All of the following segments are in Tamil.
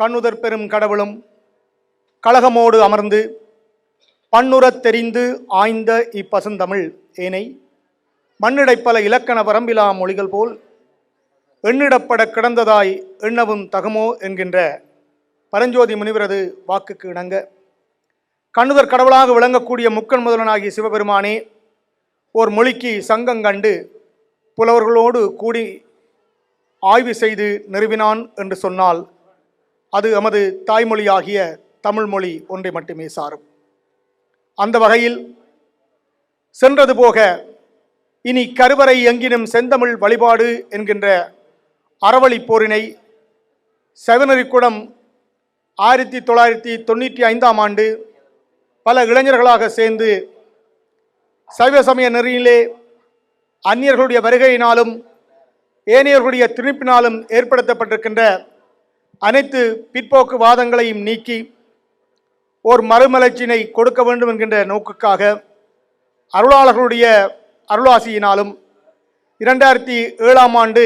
கண்ணுதற் பெரும் கடவுளும் கழகமோடு அமர்ந்து பன்னுறத் தெரிந்து ஆய்ந்த இப்பசுந்தமிழ் ஏனை மண்ணிடைப்பல இலக்கண வரம்பிலா மொழிகள் போல் எண்ணிடப்பட கிடந்ததாய் எண்ணவும் தகுமோ என்கின்ற பரஞ்சோதி முனிவரது வாக்குக்கு இணங்க கண்ணுதற் கடவுளாக விளங்கக்கூடிய முக்கன் முதலனாகிய சிவபெருமானே ஓர் மொழிக்கு சங்கம் கண்டு புலவர்களோடு கூடி ஆய்வு செய்து நிறுவினான் என்று சொன்னால் அது நமது தாய்மொழியாகிய தமிழ் மொழி ஒன்றை மட்டுமே சாரும். அந்த வகையில் சென்றது போக இனி கருவறை எங்கினும் செந்தமிழ் வழிபாடு என்கின்ற அறவழி போரினை செவனரிக்குடம் ஆயிரத்தி தொள்ளாயிரத்தி தொண்ணூற்றி ஐந்தாம் ஆண்டு பல இளைஞர்களாக சேர்ந்து சைவ சமய நெறியிலே அந்நியர்களுடைய வருகையினாலும் ஏனையர்களுடைய திணிப்பினாலும் ஏற்படுத்தப்பட்டிருக்கின்ற அனைத்து பிற்போக்கு வாதங்களையும் நீக்கி ஓர் மறுமலர்ச்சியினை கொடுக்க வேண்டும் என்கின்ற நோக்குக்காக அருளாளர்களுடைய அருளாசியினாலும் இரண்டாயிரத்தி ஏழாம் ஆண்டு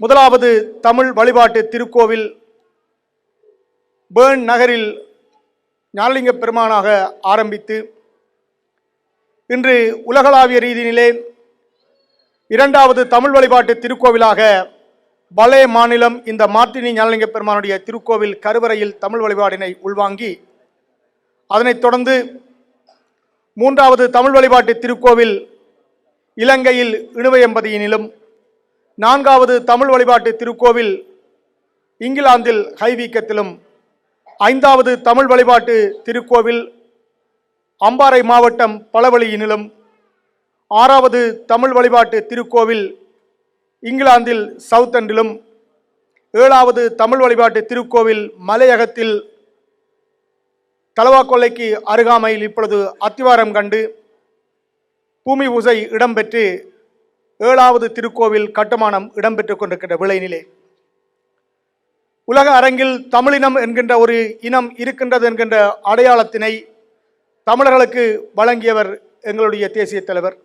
முதலாவது தமிழ் வழிபாட்டு திருக்கோவில் பேர்ன் நகரில் ஞானலிங்க பெருமானாக ஆரம்பித்து இன்று உலகளாவிய ரீதியிலே இரண்டாவது தமிழ் வழிபாட்டு திருக்கோவிலாக பலே மாநிலம் இந்த மார்த்தினி ஞானலிங்க பெருமானுடைய திருக்கோவில் கருவறையில் தமிழ் வழிபாடினை உள்வாங்கி அதனைத் தொடர்ந்து மூன்றாவது தமிழ் வழிபாட்டு திருக்கோவில் இலங்கையில் இணுவையம்பதியினிலும் நான்காவது தமிழ் வழிபாட்டு திருக்கோவில் இங்கிலாந்தில் ஹைவீக்கத்திலும் ஐந்தாவது தமிழ் வழிபாட்டு திருக்கோவில் அம்பாறை மாவட்டம் பலவழியினிலும் ஆறாவது தமிழ் வழிபாட்டு திருக்கோவில் இங்கிலாந்தில் சவுத் அண்டிலும் ஏழாவது தமிழ் வழிபாட்டு திருக்கோவில் மலையகத்தில் தலவாக்கொல்லைக்கு அருகாமையில் இப்பொழுது அத்திவாரம் கண்டு பூமி பூசை இடம்பெற்று ஏழாவது திருக்கோவில் கட்டுமானம் இடம்பெற்றுக் கொண்டிருக்கின்ற விளைநிலை உலக அரங்கில் தமிழினம் என்கின்ற ஒரு இனம் இருக்கின்றது என்கின்ற அடையாளத்தினை தமிழர்களுக்கு வழங்கியவர் எங்களுடைய தேசிய தலைவர்.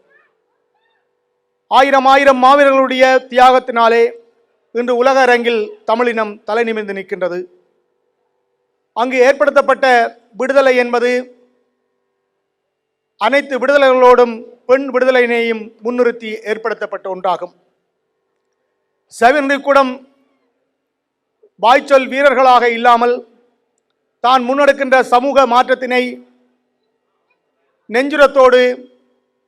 ஆயிரம் ஆயிரம் மாவீரர்களுடைய தியாகத்தினாலே இன்று உலக அரங்கில் தமிழினம் தலை நிமிர்ந்து நிற்கின்றது. அங்கு ஏற்படுத்தப்பட்ட விடுதலை என்பது அனைத்து விடுதலைகளோடும் பெண் விடுதலையினையும் முன்னிறுத்தி ஏற்படுத்தப்பட்ட ஒன்றாகும். செவன்றிக்கூடம் வாய்ச்சொல் வீரர்களாக இல்லாமல் தான் முன்னெடுக்கின்ற சமூக மாற்றத்தினை நெஞ்சுரத்தோடு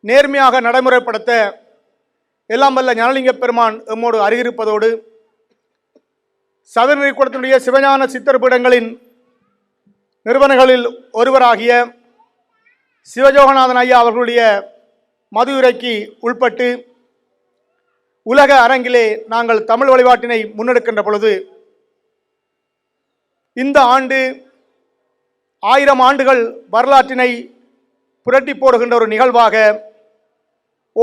நேர்மையாக நடைமுறைப்படுத்த எல்லாம் வல்ல ஞானலிங்க பெருமான் எம்மோடு அருகிருப்பதோடு சதுரநெறிக்கூடத்தினுடைய சிவஞான சித்தர் பீடங்களின் நிறுவனங்களில் ஒருவராகிய சிவஜோகநாதன் ஐயா அவர்களுடைய மதுரைக்கு உள்பட்டு உலக அரங்கிலே நாங்கள் தமிழ் வழிபாட்டினை முன்னெடுக்கின்ற பொழுது இந்த ஆண்டு ஆயிரம் ஆண்டுகள் வரலாற்றினை புரட்டி போடுகின்ற ஒரு நிகழ்வாக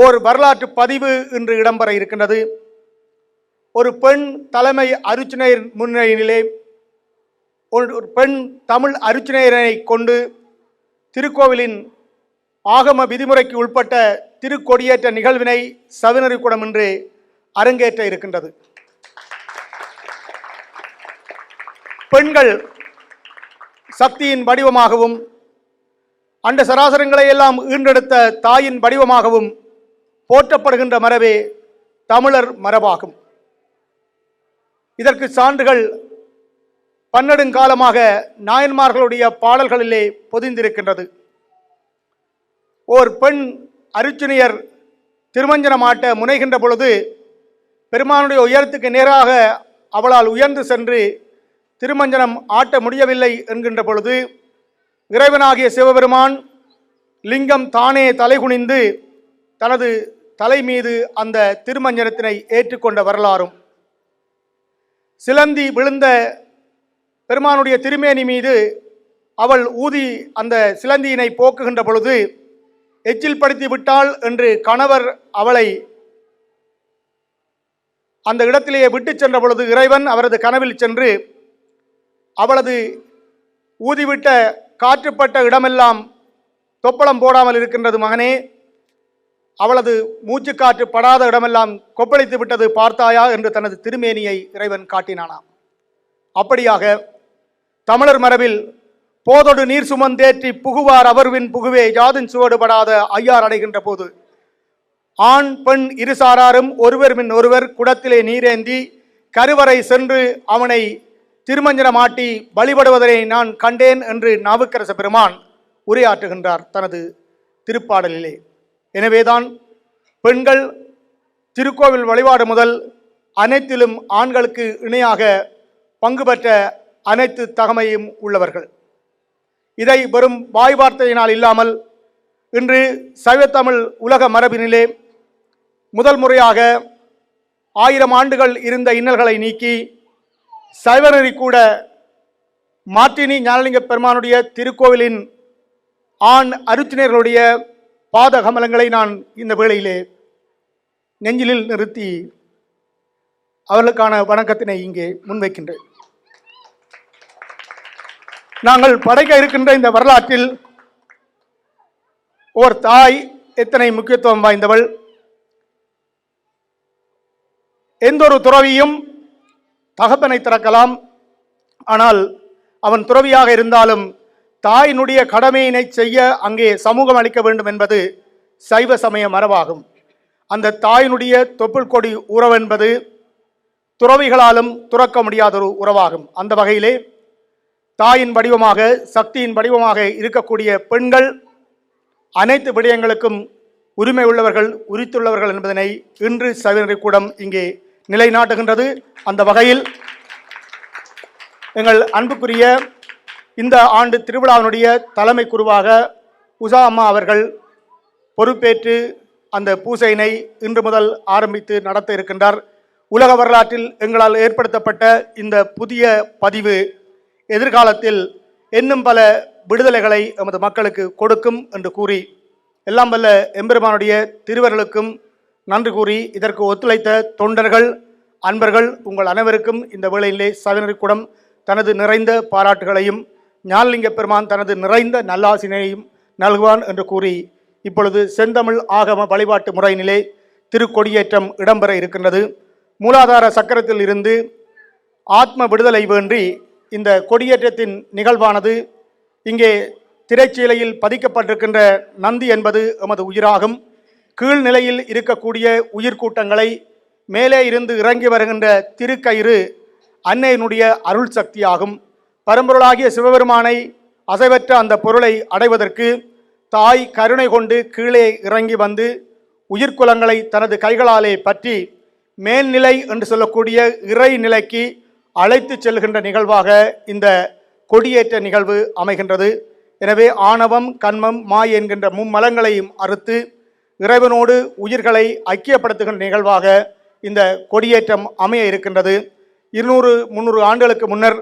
ஓர் வரலாற்று பதிவு இன்று இடம்பெற இருக்கின்றது. ஒரு பெண் தலைமை அருச்சினையர் முன்னிலையிலே ஒரு பெண் தமிழ் அருச்சினையரை கொண்டு திருக்கோவிலின் ஆகம விதிமுறைக்கு உட்பட்ட திருக்கொடியேற்ற நிகழ்வினை சவினரிக்கூடம் என்று அரங்கேற்ற இருக்கின்றது. பெண்கள் சக்தியின் வடிவமாகவும் அண்ட சராசரங்களை எல்லாம் ஈன்றெடுத்த தாயின் வடிவமாகவும் போற்றப்படுகின்ற மரபே தமிழர் மரபாகும். இதற்கு சான்றுகள் பன்னெடுங்காலமாக நாயன்மார்களுடைய பாடல்களிலே பொதிந்திருக்கின்றது. ஓர் பெண் அருச்சினியர் திருமஞ்சனமாட்ட முனைகின்ற பொழுது பெருமானுடைய உயரத்துக்கு நேராக அவளால் உயர்ந்து சென்று திருமஞ்சனம் ஆட்ட முடியவில்லை என்கின்ற பொழுது இறைவனாகிய சிவபெருமான் லிங்கம் தானே தலைகுனிந்து தனது தலை மீது அந்த திருமஞ்சனத்தினை ஏற்றுக்கொண்ட வரலாறும். சிலந்தி விழுந்த பெருமானுடைய திருமேனி மீது அவள் ஊதி அந்த சிலந்தியினை போக்குகின்ற பொழுது எச்சில் படுத்தி விட்டாள் என்று கணவர் அவளை அந்த இடத்திலேயே விட்டு சென்ற பொழுது இறைவன் அவரது கனவில் சென்று அவளது ஊதிவிட்ட காற்றுப்பட்ட இடமெல்லாம் தொப்பளம் போடாமல் இருக்கின்றது மகனே அவளது மூச்சுக்காற்று படாத இடமெல்லாம் கொப்பளித்து விட்டது பார்த்தாயா என்று தனது திருமேனியை இறைவன் காட்டினானாம். அப்படியாக தமிழர் மரபில் போதொடு நீர் சுமந்தேற்றி புகுவார் அவர்வின் புகுவே யாதின் சுவடுபடாத ஐயார் அடைகின்ற போது ஆண் பெண் இருசாராரும் ஒருவர் மின் ஒருவர் குடத்திலே நீரேந்தி கருவறை சென்று அவனை திருமஞ்சனமாட்டி வழிபடுவதனை நான் கண்டேன் என்று நாவுக்கரச பெருமான் உரையாற்றுகின்றார் தனது திருப்பாடலிலே. எனவேதான் பெண்கள் திருக்கோவில் வழிபாடு முதல் அனைத்திலும் ஆண்களுக்கு இணையாக பங்கு பெற்ற அனைத்து தகமையும் உள்ளவர்கள். இதை வெறும் வாய் வார்த்தையினால் இல்லாமல் இன்று சைவத்தமிழ் உலக மரபினிலே முதல் முறையாக ஆயிரம் ஆண்டுகள் இருந்த இன்னல்களை நீக்கி சைவநெறி கூட மார்ட்டினி ஞானலிங்க பெருமானுடைய திருக்கோவிலின் ஆண் அருத்தினர்களுடைய பாத கமலங்களை நான் இந்த வேளையிலே நெஞ்சிலில் நிறுத்தி அவர்களுக்கான வணக்கத்தினை இங்கே முன்வைக்கின்றேன். நாங்கள் படைக்க இருக்கின்ற இந்த வரலாற்றில் ஓர் தாய் எத்தனை முக்கியத்துவம் வாய்ந்தவள்? எந்த ஒரு துறவியும் தகப்பனை திறக்கலாம். ஆனால் அவன் துறவியாக இருந்தாலும் தாயினுடைய கடமையினை செய்ய அங்கே சமூகம் அளிக்க வேண்டும் என்பது சைவ சமய மரபாகும். அந்த தாயினுடைய தொப்புள் கொடி உறவென்பது துறவிகளாலும் துறக்க முடியாத ஒரு உறவாகும். அந்த வகையிலே தாயின் வடிவமாக சக்தியின் வடிவமாக இருக்கக்கூடிய பெண்கள் அனைத்து விடயங்களுக்கும் உரிமை உள்ளவர்கள் உரித்துள்ளவர்கள் என்பதனை இன்று சவினரை கூடம் இங்கே நிலைநாட்டுகின்றது. அந்த வகையில் எங்கள் அன்புக்குரிய இந்த ஆண்டு திருவிழாவினுடைய தலைமை குருவாக உஷா அம்மா அவர்கள் பொறுப்பேற்று அந்த பூசையினை இன்று முதல் ஆரம்பித்து நடத்த இருக்கின்றார். உலக வரலாற்றில் எங்களால் ஏற்படுத்தப்பட்ட இந்த புதிய பதிவு எதிர்காலத்தில் இன்னும் பல விடுதலைகளை எமது மக்களுக்கு கொடுக்கும் என்று கூறி எல்லாம் வல்ல எம்பெருமானுடைய திருவர்களுக்கும் நன்றி கூறி இதற்கு ஒத்துழைத்த தொண்டர்கள் அன்பர்கள் உங்கள் அனைவருக்கும் இந்த வேளையிலே சவினரிக்குடம் தனது நிறைந்த பாராட்டுகளையும் ஞானலிங்க பெருமான் தனது நிறைந்த நல்லாசினையும் நல்குவான் என்று கூறி இப்பொழுது செந்தமிழ் ஆகம வழிபாட்டு முறையினிலே திருக்கொடியேற்றம் இடம்பெற இருக்கின்றது. மூலாதார சக்கரத்தில் இருந்து ஆத்ம விடுதலை வேண்டி இந்த கொடியேற்றத்தின் நிகழ்வானது இங்கே திரைச்சீலையில் பதிக்கப்பட்டிருக்கின்ற நந்தி என்பது எமது உயிராகும். கீழ்நிலையில் இருக்கக்கூடிய உயிர்கூட்டங்களை மேலே இருந்து இறங்கி வருகின்ற திருக்கயிறு அன்னையினுடைய அருள் சக்தியாகும். பரம்பொருளாகிய சிவபெருமானை அசைவற்ற அந்த பொருளை அடைவதற்கு தாய் கருணை கொண்டு கீழே இறங்கி வந்து உயிர்க்குலங்களை தனது கைகளாலே பற்றி மேல்நிலை என்று சொல்லக்கூடிய இறை நிலைக்கு அழைத்து செல்கின்ற நிகழ்வாக இந்த கொடியேற்ற நிகழ்வு அமைகின்றது. எனவே ஆணவம் கண்மம் மாய் என்கின்ற மும்மலங்களையும் அறுத்து இறைவனோடு உயிர்களை ஐக்கியப்படுத்துகின்ற நிகழ்வாக இந்த கொடியேற்றம் அமைய இருக்கின்றது. இருநூறு முந்நூறு ஆண்டுகளுக்கு முன்னர்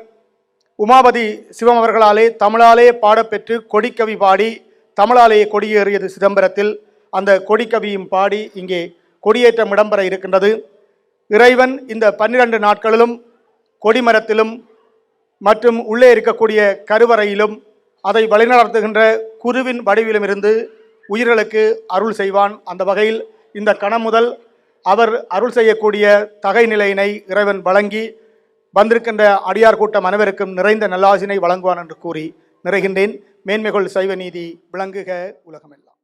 உமாபதி சிவம் அவர்களாலே தமிழாலே பாடப்பெற்று கொடிக்கவி பாடி தமிழாலே கொடியேறியது சிதம்பரத்தில். அந்த கொடிக்கவியும் பாடி இங்கே கொடியேற்றம் இடம்பெற இருக்கின்றது. இறைவன் இந்த பன்னிரண்டு நாட்களிலும் கொடிமரத்திலும் மற்றும் உள்ளே இருக்கக்கூடிய கருவறையிலும் அதை வழிநடத்துகின்ற குருவின் வடிவிலும் இருந்து உயிர்களுக்கு அருள் செய்வான். அந்த வகையில் இந்த கணம் முதல் அவர் அருள் செய்யக்கூடிய தகை நிலையினை இறைவன் வழங்கி வந்திருக்கின்ற அடியார் கூட்டம் அனைவருக்கும் நிறைந்த நல்லாசினை வழங்குவான் என்று கூறி நிறைகின்றேன். மேன்மைகள் சைவ நீதி விளங்குக உலகமெல்லாம்.